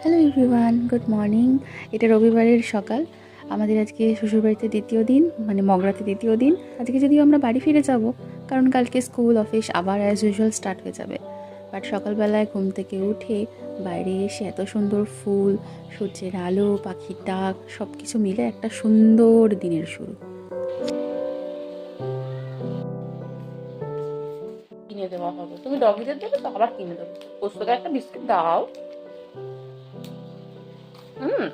Hello everyone good morning এটা রবিবারের সকাল। আমাদের আজকে শ্বশুরবাড়িতে দ্বিতীয় দিন মানে মগরাতে দ্বিতীয় দিন। আজকে যদিও আমরা বাড়ি ফিরে যাব, কারণ কালকে স্কুল, অফিস আবার অ্যাজ ইউজুয়াল স্টার্ট হয়ে যাবে। বাট সকালবেলায় ঘুম থেকে উঠে বাইরে এসে এত সুন্দর ফুল, সূর্যের আলো, পাখির ডাক সব কিছু মিলে একটা সুন্দর দিনের শুরু। কিনে দেওয়া হবে। তুমি ডগিদের দেবে তো আবার কিনে দেবো। পোস্তকে একটা বিস্কিট দাও। হুম,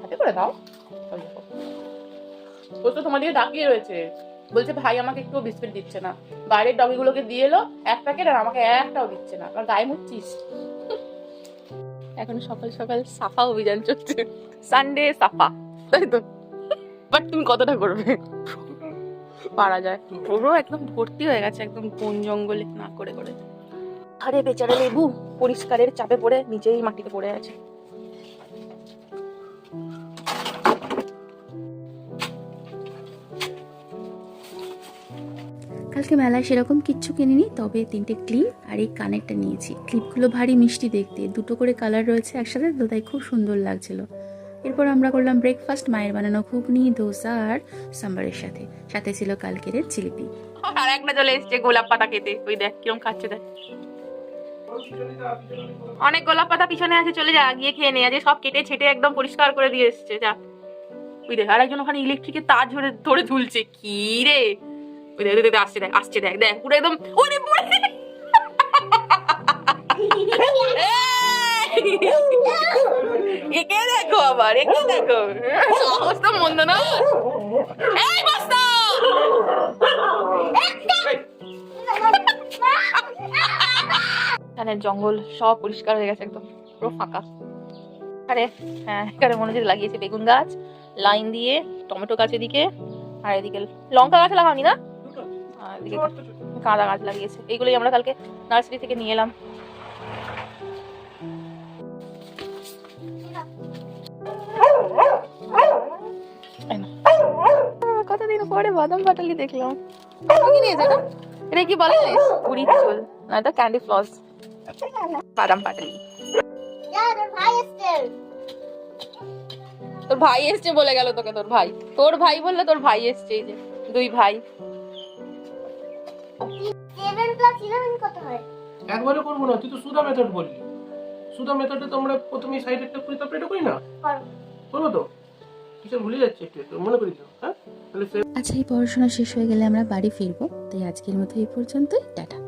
হাতে করে দাও। পোস্ত তোমার দিকে তাকিয়ে রয়েছে। বলছে, ভাই আমাকে একটু বিস্কিট দিচ্ছে না। বাইরের ডগিগুলোকে দিয়ে এলো এক প্যাকেট আর আমাকে একটাও দিচ্ছে না। কারণ গায়ে মুচ্ছিস। এখন সকাল সকাল সাফা অভিযান চলছে। সানডে সাফা। তাই তো? বাট তুমি কতটা করবে? পারা যায়। পুরো একদম ভর্তি হয়ে গেছে একদম বন জঙ্গলে না করে করে। আরে বেচারা লেবু পরিষ্কারের চাপে পড়ে নিচেই মাটিতে পড়ে আছে। কালকে মেলায় সেরকম কিচ্ছু কিনিনি তবে তিনটে ক্লিপ আর এই কানেরটা নিয়েছি। ক্লিপগুলো ভারী মিষ্টি দেখতে দুটো করে কালার রয়েছে একসাথে তো তাই খুব সুন্দর লাগছিল। এরপর আমরা করলাম ব্রেকফাস্ট মায়ের বানানো ঘুগনি দোসা আর সাম্বারের সাথে। সাথে ছিল কালকের জিলিপি। আর একটা চলে এসছে গোলাপ পাতা খেতে। ওই দেখ কিরম খাচ্ছে দেখ। অনেক গোলাপ পাতা পিছনে আছে চলে যা গিয়ে খেয়ে নে। আজকে সব কেটে ছেটে একদম পরিষ্কার করে দিয়ে এসছে যা। ওই দেখ আর একজন ওখানে ইলেকট্রিকের তার ধরে ধরে ঝুলছে। কি রে? ওই দেখ, আসছে দেখ আসছে দেখ দেখ পুরো একদম ওরে একে দেখো আবার একে দেখো। তো মন্দ না? এই বস্তা! এখানে জঙ্গল সব পরিষ্কার হয়ে গেছে একদম পুরো ফাঁকা। আরে হ্যাঁ এখানে মনে হচ্ছে লাগিয়েছে বেগুন গাছ লাইন দিয়ে টমেটো গাছ এদিকে আর এদিকে লঙ্কা গাছ লাগানি না? আর এদিকে কাঁদা গাছ লাগিয়েছে। এইগুলোই আমরা কালকে নার্সারি থেকে নিয়ে এলাম। কতদিন পরে বাদাম পাটালি দেখলাম। কি নিয়েছে এটা এটা কি বলে পুরি চুল না এটা ক্যান্ডি ফ্লস বাদাম পাটালি। তোর ভাই এসছে বলে গেল তোকে তোর ভাই। তোর ভাই বললে তোর ভাই এসছে এই যে দুই ভাই। হয়? একবারে করব না তুই তো সুদা মেথড বললি। সুদা মেথডে তো আমরা প্রথমে সাইড একটা করি তারপরে এটা করি না? করব তো কিছু ভুলে যাচ্ছে একটু একটু মনে করি দিও হ্যাঁ? তাহলে আচ্ছা এই পড়াশোনা শেষ হয়ে গেলে আমরা বাড়ি ফিরবো তাই আজকের মতো এই পর্যন্তই টাটা।